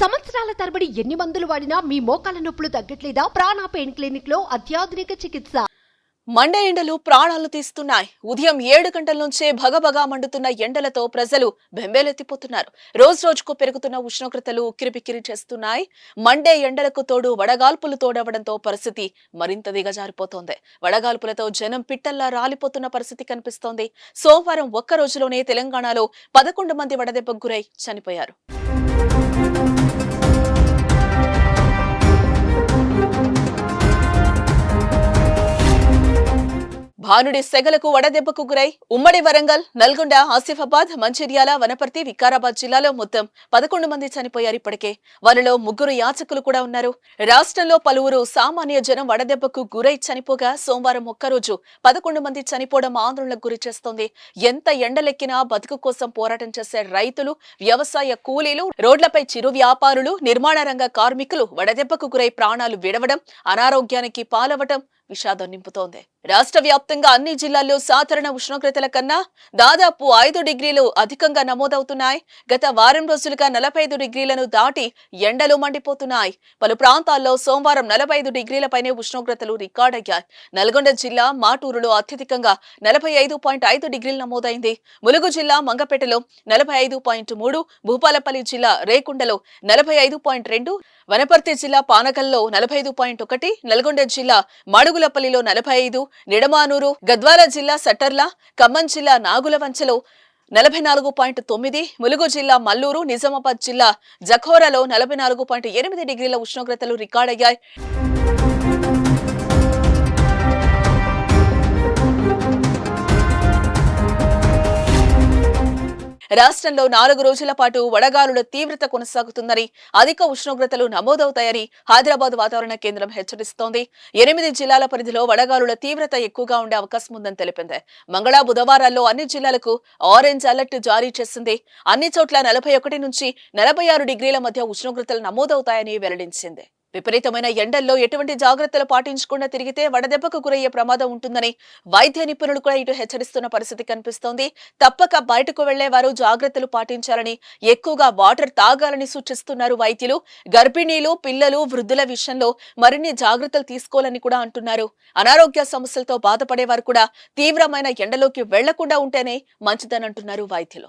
సంవత్సరాల తరబడి ఎన్ని మందులు వాడినా మీ మోకాల నొప్పులు తగ్గట్లేదా? ప్రాణ పెయిన్ క్లినిక్లో అత్యాధునిక చికిత్స. మండే ఎండలు ప్రాణాలు తీస్తున్నాయి. ఉదయం ఏడు గంటల నుంచే భగభగా మండుతున్న ఎండలతో ప్రజలు బెంబేలెత్తిపోతున్నారు. రోజు రోజుకు పెరుగుతున్న ఉష్ణోగ్రతలు ఉక్కిరిబిక్కిరి చేస్తున్నాయి. మండే ఎండలకు తోడు వడగాల్పులు తోడవడంతో పరిస్థితి మరింత దిగజారిపోతోంది. వడగాల్పులతో జనం పిట్టల్లా రాలిపోతున్న పరిస్థితి కనిపిస్తోంది. సోమవారం ఒక్క రోజులోనే తెలంగాణలో పదకొండు మంది వడదెబ్బకు గురై చనిపోయారు. భానుడి సెగలకు వడదెబ్బకు గురై ఉమ్మడి వరంగల్ నల్గొండ ఆసిఫాబాద్ మంచిర్యాల వనపర్తి వికారాబాద్ జిల్లాలో మొత్తం పదకొండు మంది చనిపోయారు ఇప్పటికే. వారిలో ముగ్గురు యాచకులు కూడా ఉన్నారు. రాష్ట్రంలో పలువురు సామాన్య జనం వడదెబ్బకు గురై చనిపోగా సోమవారం ఒక్కరోజు పదకొండు మంది చనిపోవడం ఆందోళనకు గురి చేస్తోంది. ఎంత ఎండలెక్కినా బతుకు కోసం పోరాటం చేసే రైతులు వ్యవసాయ కూలీలు రోడ్లపై చిరు వ్యాపారులు నిర్మాణ రంగ కార్మికులు వడదెబ్బకు గురై ప్రాణాలు విడవడం అనారోగ్యానికి పాలవటం విషాదం నింపుతోంది. రాష్ట్ర వ్యాప్తంగా అన్ని జిల్లాల్లో సాధారణ ఉష్ణోగ్రతల కన్నా దాదాపు ఐదు డిగ్రీలు అధికంగా నమోదవుతున్నాయి. గత వారం రోజులుగా నలభై ఐదు డిగ్రీలను దాటి ఎండలు మండిపోతున్నాయి. పలు ప్రాంతాల్లో సోమవారం నలభై ఐదు డిగ్రీలపైనే ఉష్ణోగ్రతలు రికార్డయ్యాయి నల్గొండ జిల్లా మాటూరులో అత్యధికంగా నలభై ఐదు పాయింట్ ఐదు డిగ్రీలు నమోదైంది. ములుగు జిల్లా మంగపేటలో నలభై ఐదు పాయింట్ మూడు భూపాలపల్లి జిల్లా రేకుండలో నలభై ఐదు పాయింట్ రెండు వనపర్తి జిల్లా పానగల్లో నలభై ఐదు పాయింట్ ఒకటి నల్గొండ జిల్లా నాగులపల్లిలో నలభై ఐదు నిడమానూరు గద్వాల జిల్లా సట్టర్ల ఖమ్మం జిల్లా నాగులవంచలో నలభై నాలుగు పాయింట్ తొమ్మిది ములుగు జిల్లా మల్లూరు నిజామాబాద్ జిల్లా జఖోరాలో నలభై నాలుగు పాయింట్ ఎనిమిది డిగ్రీల ఉష్ణోగ్రతలు రికార్డయ్యాయి. రాష్ట్రంలో నాలుగు రోజుల పాటు వడగాలుల తీవ్రత కొనసాగుతుందని అధిక ఉష్ణోగ్రతలు నమోదవుతాయని హైదరాబాద్ వాతావరణ కేంద్రం హెచ్చరిస్తోంది. ఎనిమిది జిల్లాల పరిధిలో వడగాలుల తీవ్రత ఎక్కువగా ఉండే అవకాశం ఉందని తెలిపింది. మంగళ బుధవారాల్లో అన్ని జిల్లాలకు ఆరెంజ్ అలర్ట్ జారీ చేసింది. అన్ని చోట్ల నలభై ఒకటి నుంచి నలభై ఆరు డిగ్రీల మధ్య ఉష్ణోగ్రతలు నమోదవుతాయని వెల్లడించింది. విపరీతమైన ఎండల్లో ఎటువంటి జాగ్రత్తలు పాటించకుండా తిరిగితే వడదెబ్బకు గురయ్యే ప్రమాదం ఉంటుందని వైద్య నిపుణులు కూడా ఇటు హెచ్చరిస్తున్న పరిస్థితి కనిపిస్తోంది. తప్పక బయటకు వెళ్ళే వారు జాగ్రత్తలు పాటించాలని ఎక్కువగా వాటర్ తాగాలని సూచిస్తున్నారు వైద్యులు. గర్భిణీలు పిల్లలు వృద్ధుల విషయంలో మరిన్ని జాగ్రత్తలు తీసుకోవాలని కూడా అంటున్నారు. అనారోగ్య సమస్యలతో బాధపడేవారు కూడా తీవ్రమైన ఎండలోకి వెళ్ళకుండా ఉంటేనే మంచిదని అంటున్నారు వైద్యులు.